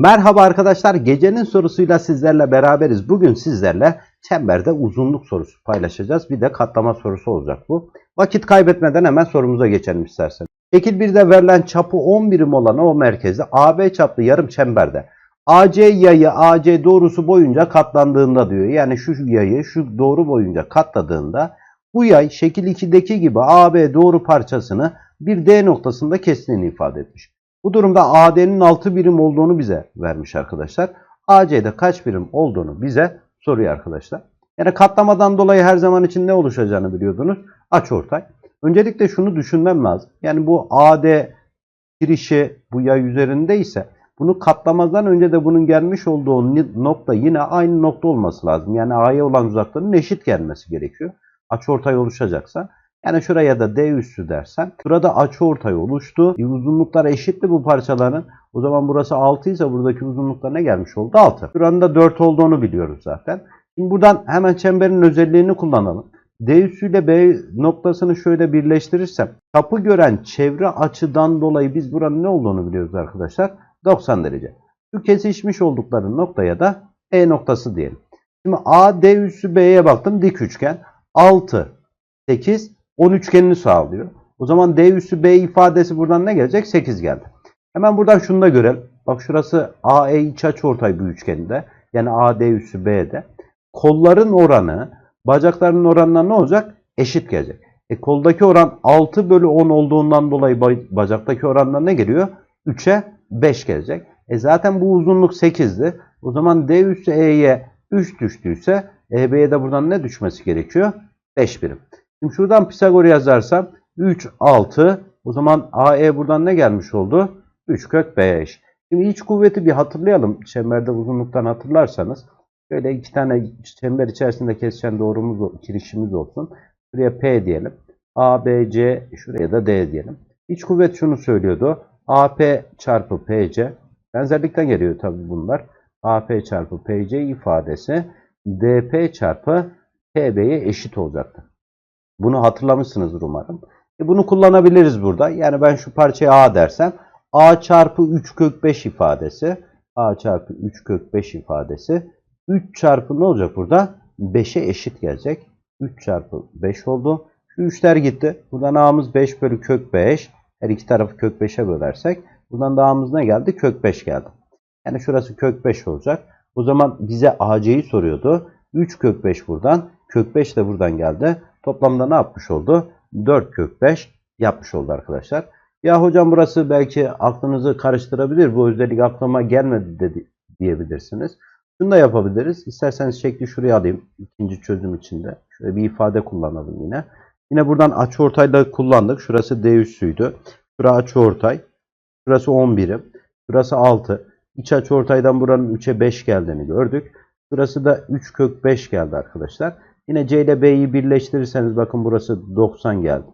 Merhaba arkadaşlar. Gecenin sorusuyla sizlerle beraberiz. Bugün sizlerle çemberde uzunluk sorusu paylaşacağız. Bir de katlama sorusu olacak bu. Vakit kaybetmeden hemen sorumuza geçelim isterseniz. Şekil 1'de verilen çapı 10 birim olan o merkezi AB çaplı yarım çemberde AC yayı AC doğrusu boyunca katlandığında diyor. Yani şu yayı şu doğru boyunca katladığında bu yay şekil 2'deki gibi AB doğru parçasını bir D noktasında kestiğini ifade etmiş. Bu durumda AD'nin 6 birim olduğunu bize vermiş arkadaşlar. AC'de kaç birim olduğunu bize soruyor arkadaşlar. Yani katlamadan dolayı her zaman için ne oluşacağını biliyordunuz. Açıortay. Öncelikle şunu düşünmem lazım. Yani bu AD girişi bu yay üzerinde ise bunu katlamadan önce de bunun gelmiş olduğu nokta yine aynı nokta olması lazım. Yani A'ya olan uzaklığının eşit gelmesi gerekiyor. Açıortay oluşacaksa. Yani şuraya da D üssü dersen. Burada açıortay oluştu. E, uzunluklar eşitti bu parçaların. O zaman burası 6 ise buradaki uzunluklar ne gelmiş oldu? 6. Buranın da 4 olduğunu biliyoruz zaten. Şimdi buradan hemen çemberin özelliğini kullanalım. D üssüyle B noktasını şöyle birleştirirsem kapı gören çevre açıdan dolayı biz buranın ne olduğunu biliyoruz arkadaşlar. 90 derece. Şu kesişmiş oldukları noktaya da E noktası diyelim. Şimdi A, D üssü B'ye baktım. Dik üçgen. 6, 8, 10 üçgenini sağlıyor. O zaman D üssü B ifadesi buradan ne gelecek? 8 geldi. Hemen buradan şunu da görelim. Bak şurası AE iç açıortay bu üçgeninde. Yani AD üssü B'de. Kolların oranı bacaklarının oranına ne olacak? Eşit gelecek. E koldaki oran 6 bölü 10 olduğundan dolayı ba- bacaktaki oranla ne geliyor? 3'e 5 gelecek. E zaten bu uzunluk 8'di. O zaman D üssü E'ye 3 düştüyse EB'ye de buradan ne düşmesi gerekiyor? 5 birim. Şimdi şuradan Pisagor yazarsam 3, 6. O zaman AE buradan ne gelmiş oldu? 3 kök 5. Şimdi iç kuvveti bir hatırlayalım. Çemberde uzunluktan hatırlarsanız. Böyle iki tane çember içerisinde kesişen doğrumuz, kirişimiz olsun. Şuraya P diyelim. A, B, C, şuraya da D diyelim. İç kuvvet şunu söylüyordu. AP çarpı PC. Benzerlikten geliyor tabii bunlar. AP çarpı PC ifadesi DP çarpı PB'ye eşit olacaktı. Bunu hatırlamışsınızdır umarım. E bunu kullanabiliriz burada. Yani ben şu parçaya A dersem A çarpı 3 kök 5 ifadesi A çarpı 3 kök 5 ifadesi 3 çarpı ne olacak burada? 5'e eşit gelecek. 3 çarpı 5 oldu. Şu 3'ler gitti. Buradan A'mız 5 bölü kök 5. Her iki tarafı kök 5'e bölersek. Buradan da A'mız ne geldi? Kök 5 geldi. Yani şurası kök 5 olacak. O zaman bize AC'yi soruyordu. 3 kök 5 buradan. Kök 5 de buradan geldi. Toplamda ne yapmış oldu? 4 kök 5 yapmış oldu arkadaşlar. Ya hocam burası belki aklınızı karıştırabilir. Bu özellik aklıma gelmedi dedi, diyebilirsiniz. Şunu da yapabiliriz. İsterseniz şekli şuraya alayım. ikinci çözüm içinde. Şöyle bir ifade kullanalım yine. Yine buradan açıortayda kullandık. Şurası D üssüydü. Şurası açıortay. Şurası 10 birim. Şurası 6. İç açıortaydan buranın 3'e 5 geldiğini gördük. Şurası da 3 kök 5 geldi arkadaşlar. Yine C ile B'yi birleştirirseniz bakın burası 90 geldi.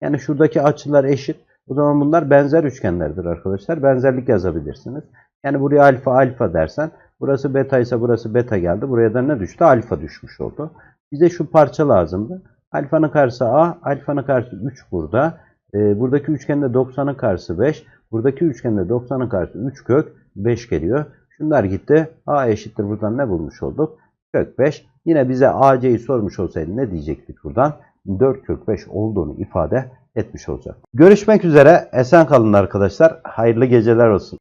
Yani şuradaki açılar eşit. O zaman bunlar benzer üçgenlerdir arkadaşlar. Benzerlik yazabilirsiniz. Yani buraya alfa alfa dersen burası beta ise burası beta geldi. Buraya da ne düştü? Alfa düşmüş oldu. Bize şu parça lazımdı. Alfanın karşısı A, alfanın karşısı 3 burada. Ee, buradaki üçgende 90'ın karşısı 5. Buradaki üçgende 90'ın karşısı 3 kök 5 geliyor. Şunlar gitti. A eşittir buradan ne bulmuş olduk? Kök 5. Yine bize AC'yi sormuş olsaydı ne diyecektik buradan? 4 kök 5 olduğunu ifade etmiş olacak. Görüşmek üzere. Esen kalın arkadaşlar. Hayırlı geceler olsun.